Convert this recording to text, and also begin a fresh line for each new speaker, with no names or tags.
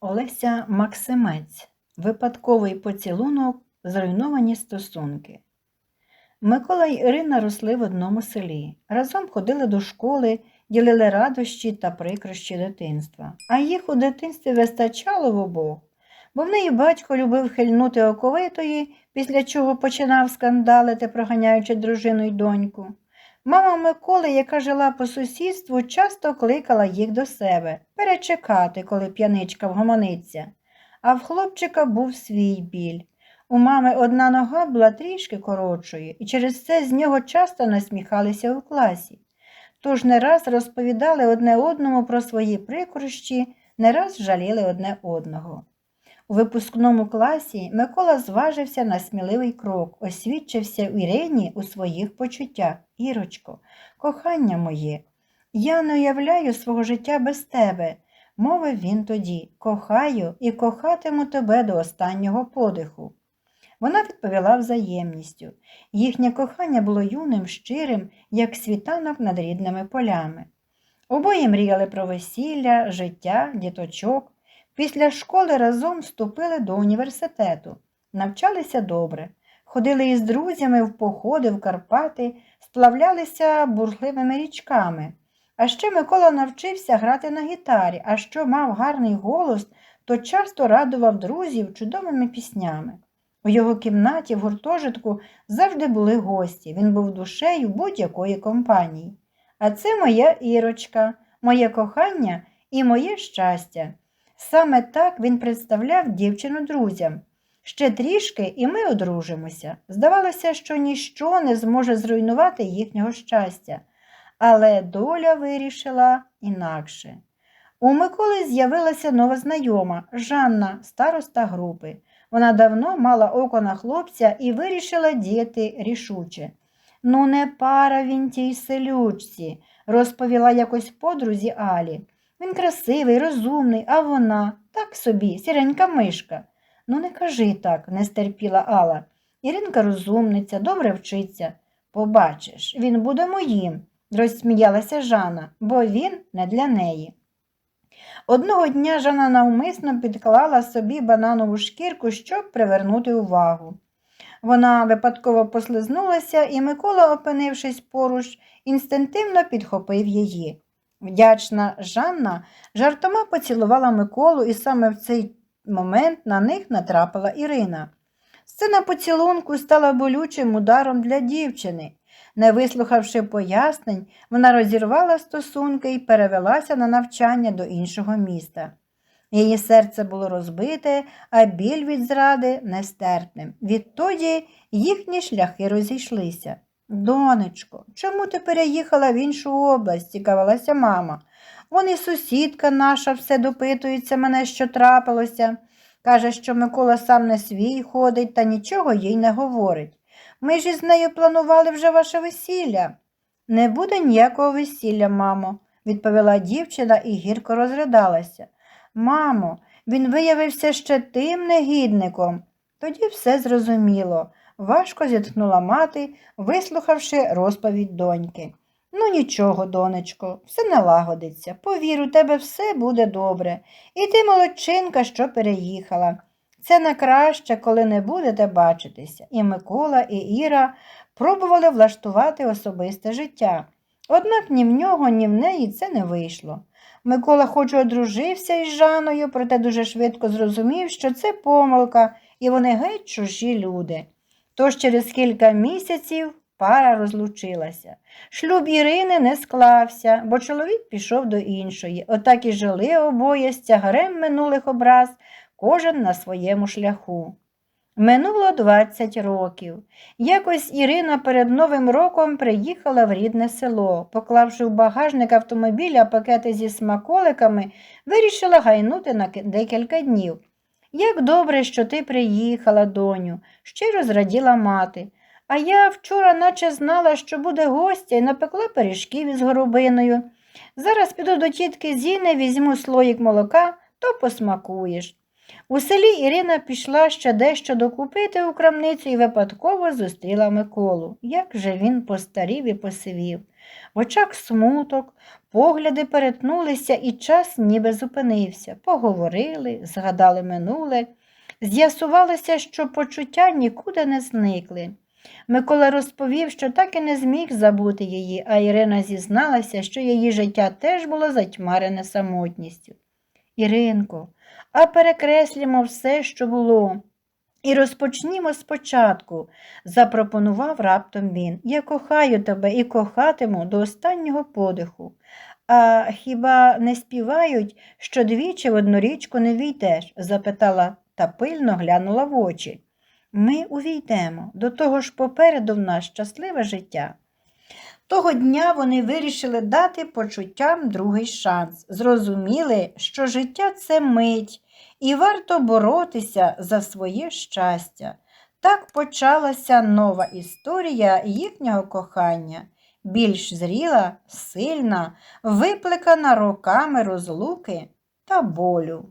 Олеся Максимець. Випадковий поцілунок, зруйновані стосунки. Микола й Ірина росли в одному селі. Разом ходили до школи, ділили радощі та прикрощі дитинства. А їх у дитинстві вистачало в обох, бо в неї батько любив хильнути оковитої, після чого починав скандалити, проганяючи дружину й доньку. Мама Миколи, яка жила по сусідству, часто кликала їх до себе перечекати, коли п'яничка вгомониться. А в хлопчика був свій біль. У мами одна нога була трішки коротшою, і через це з нього часто насміхалися у класі. Тож не раз розповідали одне одному про свої прикрощі, не раз жаліли одне одного. У випускному класі Микола зважився на сміливий крок, освідчився в Ірині у своїх почуттях. Ірочко, кохання моє, я не уявляю свого життя без тебе, мовив він тоді. Кохаю і кохатиму тебе до останнього подиху. Вона відповіла взаємністю. Їхнє кохання було юним, щирим, як світанок над рідними полями. Обоє мріяли про весілля, життя, діточок. Після школи разом вступили до університету, навчалися добре, ходили із друзями в походи в Карпати, сплавлялися бурхливими річками. А ще Микола навчився грати на гітарі, а що мав гарний голос, то часто радував друзів чудовими піснями. У його кімнаті в гуртожитку завжди були гості, він був душею будь-якої компанії. А це моя Ірочка, моє кохання і моє щастя. Саме так він представляв дівчину друзям. Ще трішки і ми одружимося. Здавалося, що ніщо не зможе зруйнувати їхнього щастя. Але доля вирішила інакше. У Миколи з'явилася нова знайома Жанна, староста групи. Вона давно мала око на хлопця і вирішила діяти рішуче. Ну, не пара він тій селючці, розповіла якось подрузі Алі. Він красивий, розумний, а вона так собі, сіренька мишка. Ну, не кажи так, не стерпіла Алла. Іринка розумниця, добре вчиться. Побачиш, він буде моїм, розсміялася Жанна, бо він не для неї. Одного дня Жанна навмисно підклала собі бананову шкірку, щоб привернути увагу. Вона випадково послизнулася, і Микола, опинившись поруч, інстинктивно підхопив її. Вдячна Жанна жартома поцілувала Миколу, і саме в цей момент на них натрапила Ірина. Сцена поцілунку стала болючим ударом для дівчини. Не вислухавши пояснень, вона розірвала стосунки і перевелася на навчання до іншого міста. Її серце було розбите, а біль від зради нестерпним. Відтоді їхні шляхи розійшлися. Донечко, чому ти переїхала в іншу область? цікавилася мама. Вон і сусідка наша все допитується мене, що трапилося. Каже, що Микола сам не свій ходить та нічого їй не говорить. Ми ж із нею планували вже ваше весілля. Не буде ніякого весілля, мамо, відповіла дівчина і гірко розридалася. Мамо, він виявився ще тим негідником. Тоді все зрозуміло, важко зітхнула мати, вислухавши розповідь доньки. Ну, нічого, донечко, все налагодиться. Повір, у тебе все буде добре. І ти молодчинка, що переїхала. Це на краще, коли не будете бачитися. І Микола, і Іра пробували влаштувати особисте життя. Однак ні в нього, ні в неї це не вийшло. Микола хоч одружився із Жаною, проте дуже швидко зрозумів, що це помилка, і вони геть чужі люди. Тож через кілька місяців пара розлучилася. Шлюб Ірини не склався, бо чоловік пішов до іншої. Отак і жили обоє з тягарем минулих образ, кожен на своєму шляху. Минуло 20 років. Якось Ірина перед Новим роком приїхала в рідне село. Поклавши в багажник автомобіля пакети зі смаколиками, вирішила гайнути на декілька днів. Як добре, що ти приїхала, доню, щиро зраділа мати. А я вчора наче знала, що буде гостя, і напекла пиріжків із горобиною. Зараз піду до тітки Зіни, візьму слоїк молока, то посмакуєш. У селі Ірина пішла ще дещо докупити у крамницю і випадково зустріла Миколу. Як же він постарів і посивів. В очах смуток, погляди перетнулися, і час ніби зупинився. Поговорили, згадали минуле. З'ясувалося, що почуття нікуди не зникли. Микола розповів, що так і не зміг забути її, а Ірина зізналася, що її життя теж було затьмарене самотністю. Іринко, а перекреслімо все, що було. І розпочнімо спочатку, запропонував раптом він. Я кохаю тебе і кохатиму до останнього подиху. А хіба не співають, що двічі в одну річку не війдеш? запитала та пильно глянула в очі. Ми увійдемо, до того ж попереду в нас щасливе життя. Того дня вони вирішили дати почуттям другий шанс. Зрозуміли, що життя це мить, і варто боротися за своє щастя. Так почалася нова історія їхнього кохання, більш зріла, сильна, випликана роками розлуки та болю.